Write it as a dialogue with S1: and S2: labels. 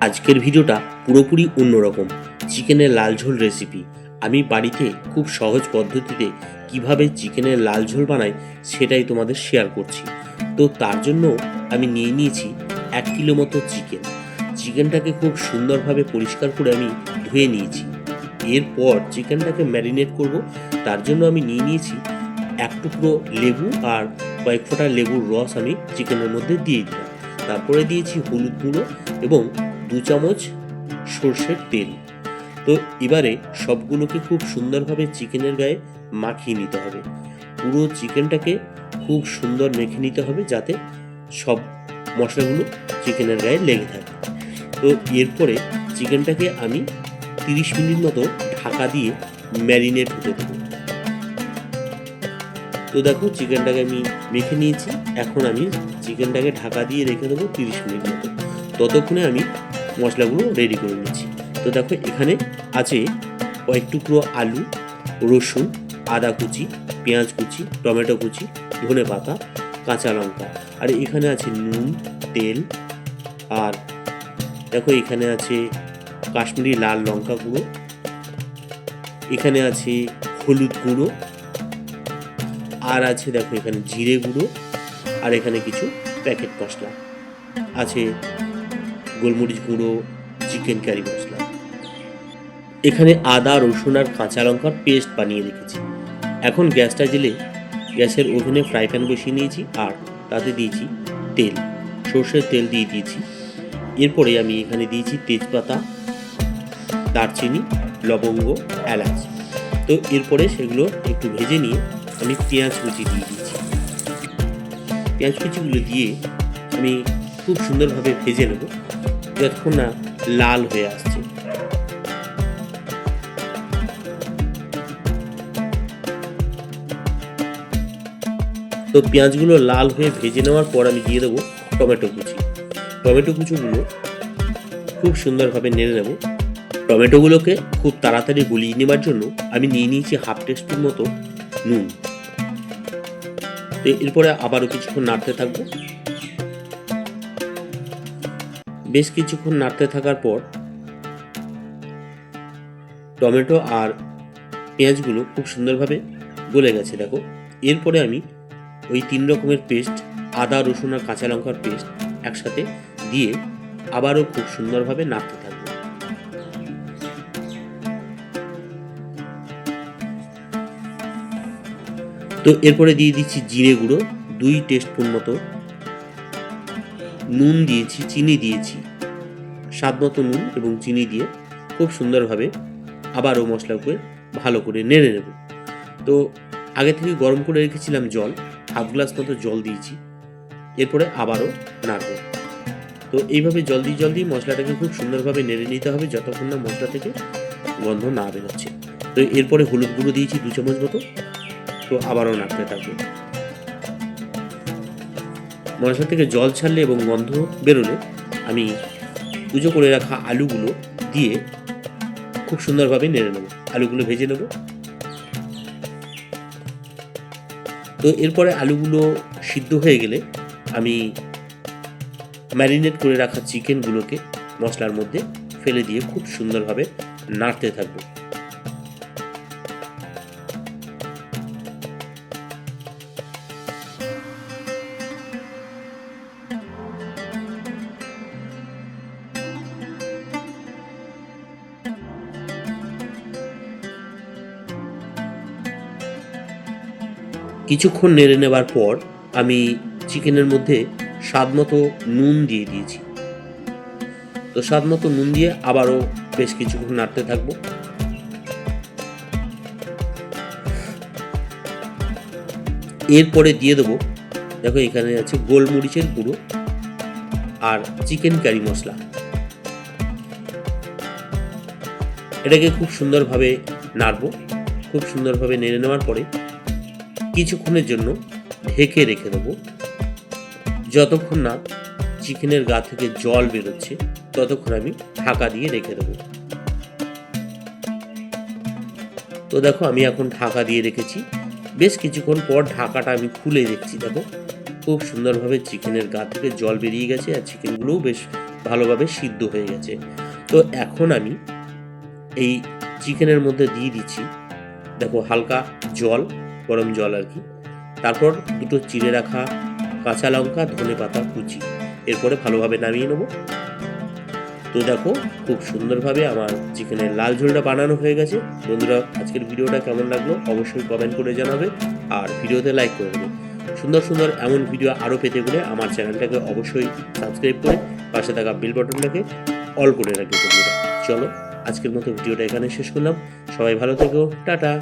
S1: আজকের ভিডিওটা পুরোপুরি অন্যরকম, চিকেনের লাল ঝোল রেসিপি আমি বাড়িতে খুব সহজ পদ্ধতিতে কীভাবে চিকেনের লাল ঝোল বানাই সেটাই তোমাদের শেয়ার করছি। তো তার জন্য আমি নিয়ে নিয়েছি এক কিলো মতো চিকেন। চিকেনটাকে খুব সুন্দরভাবে পরিষ্কার করে আমি ধুয়ে নিয়েছি। এরপর চিকেনটাকে ম্যারিনেট করব। তার জন্য আমি নিয়ে নিয়েছি এক টুকরো লেবু আর কয়েক ফোঁটা লেবুর রস আমি চিকেনের মধ্যে দিয়ে দিলাম। তারপরে দিয়েছি হলুদ গুঁড়ো এবং দু চামচ সর্ষের তেল। তো এবারে সবগুলোকে খুব সুন্দরভাবে চিকেনের গায়ে মাখিয়ে নিতে হবে। পুরো চিকেনটাকে খুব সুন্দর মেখে নিতে হবে যাতে সব মশলাগুলো চিকেনের গায়ে লেগে থাকে। তো এরপরে চিকেনটাকে আমি তিরিশ মিনিট মতো ঢাকা দিয়ে ম্যারিনেট হতে দেবো। তো দেখো চিকেনটাকে আমি মেখে নিয়েছি। এখন আমি চিকেনটাকে ঢাকা দিয়ে রেখে দেবো তিরিশ মিনিট মতো। ততক্ষণে আমি মশলাগুলো রেডি করে নিচ্ছি। তো দেখো এখানে আছে কয়েক টুকরো আলু, রসুন, আদা কুচি, পেঁয়াজ কুচি, টমেটো কুচি, ধনে পাতা, কাঁচা লঙ্কা। আর এখানে আছে নুন, তেল, আর দেখো এখানে আছে কাশ্মীরি লাল লঙ্কা গুঁড়ো। এখানে আছে হলুদ গুঁড়ো। আর আছে দেখো এখানে জিরে গুঁড়ো। আর এখানে কিছু প্যাকেট মশলা। আছে গোলমরিচ গুঁড়ো চিকেন কারি মশলা। এখানে আদা, রসুন আর কাঁচা লঙ্কার পেস্ট বানিয়ে রেখেছি। এখন গ্যাসটা জেলে গ্যাসের ওভেনে ফ্রাই প্যান বসিয়ে নিয়েছি আর তাতে দিয়েছি তেল। সর্ষের তেল দিয়ে দিয়েছি। এরপরে আমি এখানে দিয়েছি তেজপাতা, দারচিনি, লবঙ্গ, এলাচ। তো এরপরে সেগুলো একটু ভেজে নিয়ে আমি পেঁয়াজ কুচি দিয়ে দিয়েছি। পেঁয়াজ কুচিগুলো দিয়ে আমি খুব সুন্দরভাবে ভেজে নেব। যতক্ষণ না, লাল হয়ে আসছে। তো পেঁয়াজগুলো লাল হয়ে ভেজে নেওয়ার পর আমি দিয়ে দেবো টমেটো কুচি। টমেটো কুচিগুলো খুব সুন্দরভাবে নেড়ে নেব। টমেটোগুলোকে খুব তাড়াতাড়ি গলিয়ে নেবার জন্য আমি নিয়ে নিয়েছি হাফ টেস্টের মতো নুন। তো এরপরে আবারও কিছুক্ষণ নাড়তে থাকব। বেশ কিছুক্ষণ নাড়তে থাকার পর টমেটো আর পেঁয়াজগুলো খুব সুন্দরভাবে গলে গেছে, দেখো। এরপরে আমি ওই তিন রকমের পেস্ট, আদা, রসুন আর কাঁচা লঙ্কার পেস্ট একসাথে দিয়ে আবারও খুব সুন্দরভাবে নাড়তে থাকব। তো এরপরে দিয়ে দিচ্ছি জিরে গুঁড়ো, দুই টেস্টপুন মতো নুন দিয়েছি, চিনি দিয়েছি। স্বাদ মতো নুন এবং চিনি দিয়ে খুব সুন্দরভাবে আবারও মশলাকে ভালো করে নেড়ে নেব। তো আগে থেকে গরম করে রেখেছিলাম জল, হাফ গ্লাস মতো জল দিয়েছি। এরপরে আবারও নাড়ব। তো এইভাবে জলদি জলদি মশলাটাকে খুব সুন্দরভাবে নেড়ে নিতে হবে যতক্ষণ না মশলা থেকে গন্ধ না বেরোচ্ছে। তো এরপরে হলুদ গুঁড়ো দিয়েছি দু চামচ মতো। তো আবারও নাড়তে থাকব। মশলা থেকে জল ছাড়লে এবং গন্ধ বেরোলে আমি পুজো করে রাখা আলুগুলো দিয়ে খুব সুন্দরভাবে নেড়ে নেব। আলুগুলো ভেজে নেব। তো এরপরে আলুগুলো সিদ্ধ হয়ে গেলে আমি ম্যারিনেট করে রাখা চিকেনগুলোকে মশলার মধ্যে ফেলে দিয়ে খুব সুন্দরভাবে নাড়তে থাকব। কিছুক্ষণ নেড়ে নেবার পর আমি চিকেনের মধ্যে স্বাদ মতো নুন দিয়ে দিয়েছি। তো স্বাদ মতো নুন দিয়ে আবারও বেশ কিছুক্ষণ নাড়তে থাকব। এরপরে দিয়ে দেবো, দেখো এখানে আছে গোলমরিচের গুঁড়ো আর চিকেন কারি মশলা। এটাকে খুব সুন্দরভাবে নাড়বো। খুব সুন্দরভাবে নেড়ে নেওয়ার পরে কিছুক্ষণের জন্য ঢেকে রেখে দেবো। যতক্ষণ না চিকেনের গা থেকে জল বেরোচ্ছে, ততক্ষণ আমি ঢাকা দিয়ে রেখে দেবো। তো দেখো, আমি এখন ঢাকা দিয়ে রেখেছি। বেশ কিছুক্ষণ পর ঢাকাটা আমি খুলে দেখছি, দেখো। খুব সুন্দরভাবে চিকেনের গা থেকে জল বেরিয়ে গেছে আর চিকেনগুলোও বেশ ভালোভাবে সিদ্ধ হয়ে গেছে। তো এখন আমি এই চিকেনের মধ্যে দিয়ে দিচ্ছি, দেখো, হালকা জল। গরম জল আর কি। তারপর দুটো চিড়ে রাখা কাঁচা লঙ্কা, ধনে পাতা, কুচি। এরপরে ভালোভাবে নামিয়ে নেব। তো দেখো, খুব সুন্দরভাবে আমার চিকেনের লাল ঝোলটা বানানো হয়ে গেছে। বন্ধুরা, আজকের ভিডিওটা কেমন লাগল অবশ্যই কমেন্ট করে জানাবে আর ভিডিওতে লাইক করে দেবে। সুন্দর সুন্দর এমন ভিডিও আরও পেতে গেলে আমার চ্যানেলটাকে অবশ্যই সাবস্ক্রাইব করে পাশে থাকা বেল বাটনটাকে অল করে রাখবে বন্ধুরা। চলো, আজকের মতো ভিডিওটা এখানে শেষ করলাম। সবাই ভালো থেকো, টাটা।